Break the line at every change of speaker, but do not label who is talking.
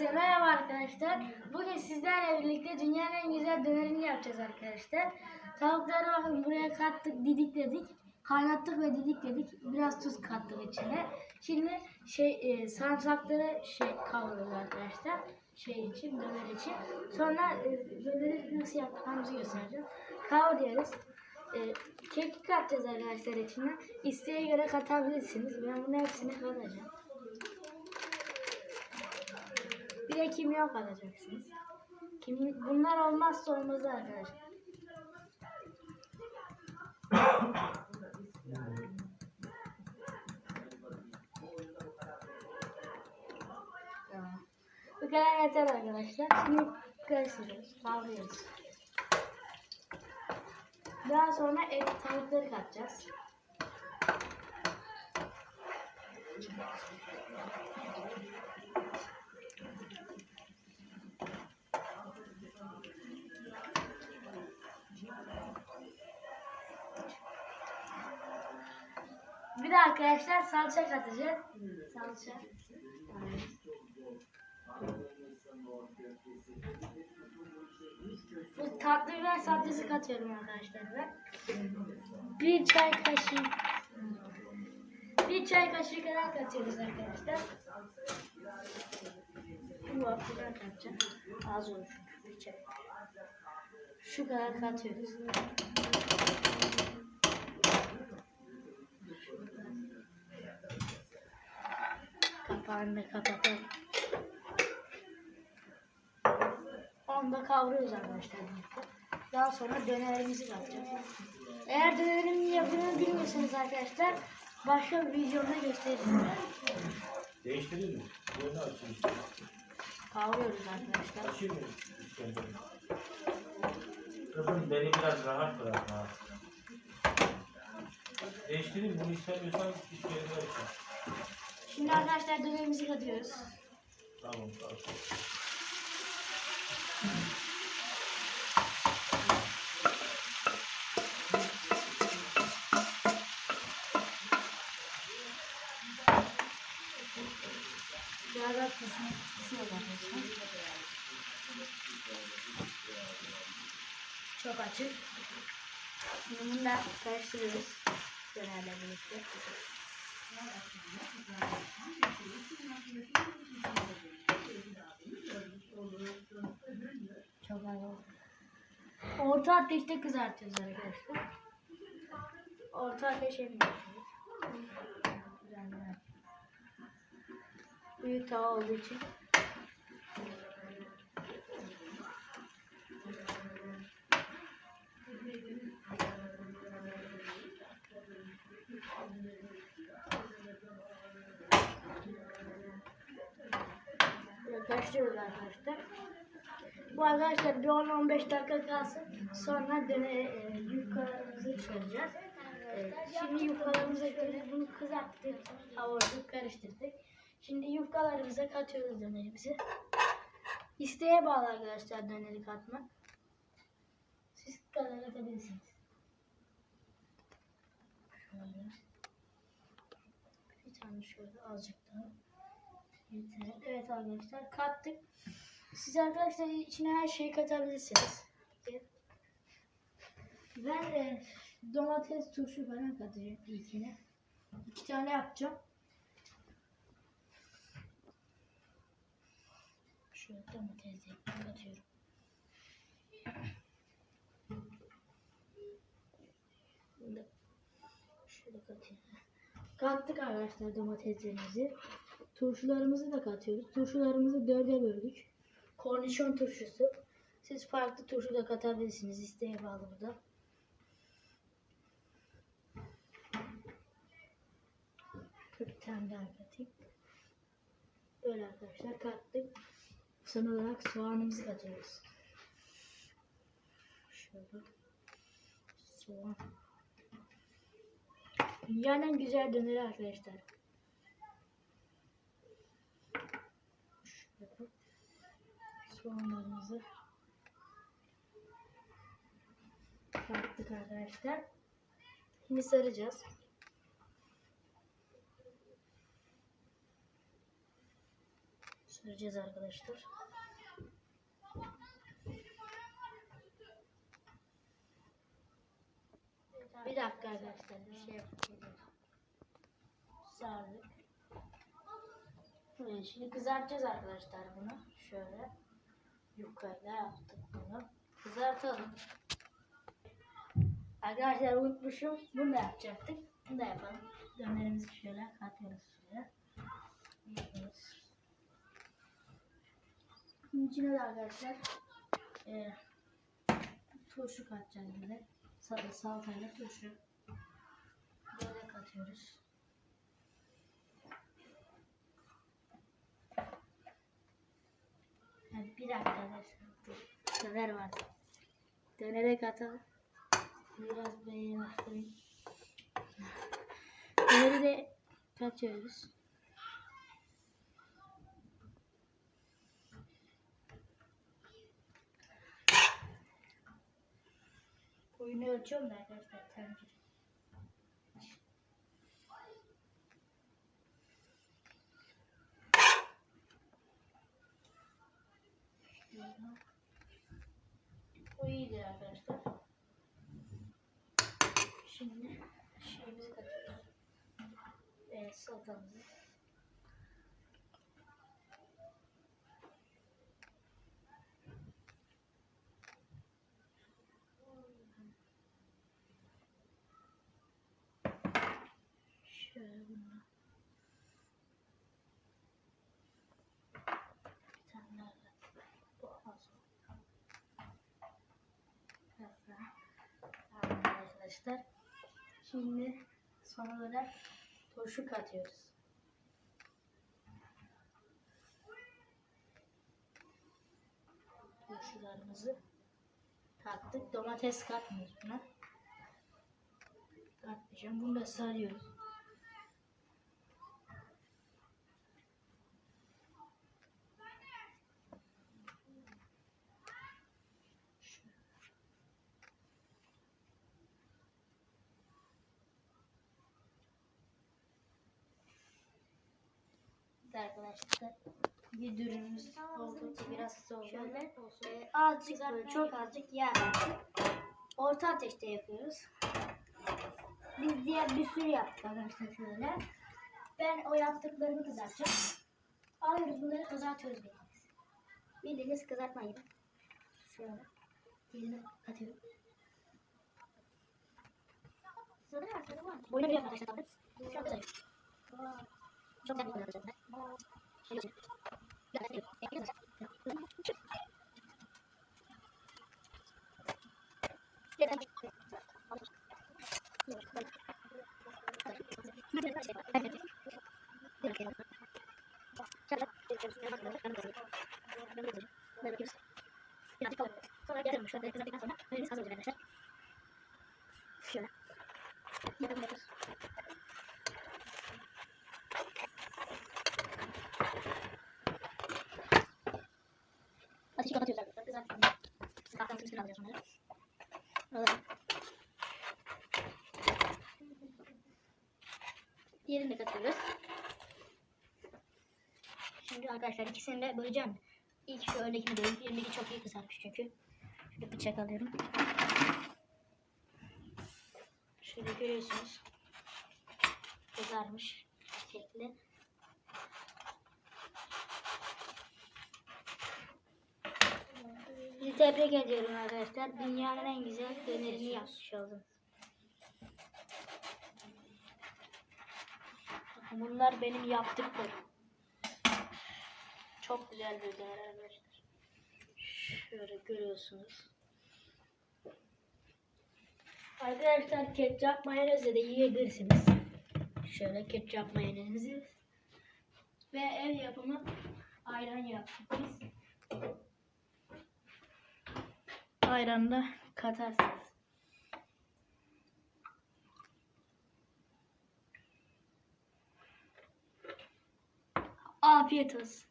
Herkese merhaba arkadaşlar. Bugün sizlerle birlikte dünyanın en güzel dönerini yapacağız arkadaşlar. Tavukları bakın buraya kattık, didikledik. Kaynattık ve didikledik. Biraz tuz kattık içine. Şimdi şey e, sarımsakları şey kavuruyoruz arkadaşlar. Şey için, döner için. Sonra e, döneri nasıl yapacağımızı göstereceğim. Kavuruyoruz. E, kekik katacağız arkadaşlar içine. İsteğe göre katabilirsiniz. Ben bunun hepsini katacağım. Bir de kimyon katacaksınız. Kim, bunlar olmazsa olmaz arkadaşlar. Bu kadar yeter arkadaşlar. Şimdi karıştırıyoruz. Kavuruyoruz. Daha sonra et tavukları katacağız. Bir de arkadaşlar salça katacağız. Salça. Bu tatlı biber salçası katıyorum arkadaşlar ben. Bir çay kaşığı bir çay kaşığı kadar katıyoruz arkadaşlar. Bu kadar katacağım. Az olur çünkü bir çay. Şu kadar katıyoruz. Kapağını kapatalım. Onu da kavuruyoruz arkadaşlar. Daha sonra dönerimizi katacağız. Eğer dönerimin yapımını bilmiyorsanız arkadaşlar başka bir videomda göstereceğim.
Değiştirir mi? Yönü açayım.
Kavuruyoruz arkadaşlar.
Açayım mı? Kızım beni biraz rahat bırak ha. Değiştireyim bunu istemiyorsan İskender'i açayım.
Şimdi arkadaşlar dönerimizi katıyoruz.
Tamam tamam.
Daha kısmı kısıyoruz arkadaşlar. Çok açık. Şimdi bunu da karıştırıyoruz. Dönerle birlikte. Çok az oldu. Orta ateşte kızartıyoruz arkadaşlar. Orta ateşe mi. Büyük tava olduğu için. Böyle Karıştırıyoruz arkadaşlar. Bu arkadaşlar bir 10-15 dakika kalsın. Sonra dene, e, yufkalarımızı çıkaracağız. E, şimdi yufkalarımıza göre bunu kızarttık, kavurduk, karıştırdık. Şimdi yufkalarımıza katıyoruz dönerimizi. İsteğe bağlı arkadaşlar döneri katmak. Siz kadar katabilirsiniz. Şöyle. Bir tane şöyle azıcık daha. Evet arkadaşlar kattık. Siz arkadaşlar içine her şeyi katabilirsiniz. Ben e, domates turşu falan katacağım ilkine. İki tane yapacağım. Şöyle domates de katıyorum. Şöyle katayım. Kattık arkadaşlar domateslerimizi. Turşularımızı da katıyoruz. Turşularımızı dörde böldük. Kornişon turşusu. Siz farklı turşu da katabilirsiniz. İsteğe bağlı bu da. Bir tane daha katayım. Böyle arkadaşlar kattık. Son olarak soğanımızı katıyoruz. Şöyle. Soğan. Dünyanın güzel döneri arkadaşlar. Soğanlarımızı kattık arkadaşlar. Şimdi saracağız. süreceğiz arkadaşlar. Bir dakika arkadaşlar bir şey yapacağız. Sardık. Şimdi kızartacağız arkadaşlar bunu. Şöyle yukarıda yaptık bunu. Kızartalım. Arkadaşlar unutmuşum. Bunu da yapacaktık. Bunu da yapalım. Dönerimizi şöyle katıyoruz şöyle. Yapıyoruz. Bunun de arkadaşlar e, turşu katacağız bize. Sal salçayla turşu. Böyle katıyoruz. Yani bir arkadaşlar. Döner var. Dönere katalım. Biraz beğenmiştim. Döneri de katıyoruz. Boyunu ölçüyorum da arkadaşlar tencere. Bu iyidir arkadaşlar. Şimdi şeyimizi katıyoruz. Evet salatamızı. Şöyle bunu. Bir tane daha kat. Bu az. Biraz daha. Tamam arkadaşlar. Şimdi son olarak turşu katıyoruz. Turşularımızı kattık. Domates katmıyoruz buna. Katmayacağım. Bunu da sarıyoruz. Arkadaşlar bir dürümümüz oldu. Biraz soğudu. Şöyle e, azıcık böyle çok azıcık yağ. Orta ateşte yapıyoruz. Biz diğer bir sürü yaptık arkadaşlar şöyle. Ben o yaptıklarımı kızartacağım. Alıyoruz bunları kızartıyoruz bildiğiniz. Bildiğiniz kızartma gibi. Şöyle. Diğerini katıyorum. Sonra var? Boyuna bir arkadaşlar. Şu an kızarıyor. Şöyle. Yapabiliyoruz. Diğerini de katıyoruz. Şimdi arkadaşlar ikisini de böleceğim. İlk şu öndekini böleyim. Öndeki çok iyi kızarmış çünkü. Şöyle bıçak alıyorum. Şöyle görüyorsunuz. Kızarmış şekli. Tebrik ediyorum arkadaşlar. Dünyanın en güzel dönerini yapmış oldunuz. Bunlar benim yaptıklarım. Çok güzel bir döner arkadaşlar. Şöyle görüyorsunuz. Arkadaşlar ketçap mayonezle de yiyebilirsiniz. Şöyle ketçap mayonezi. Ve ev yapımı ayran yaptık biz. Ayranı da katarsınız. Afiyet olsun.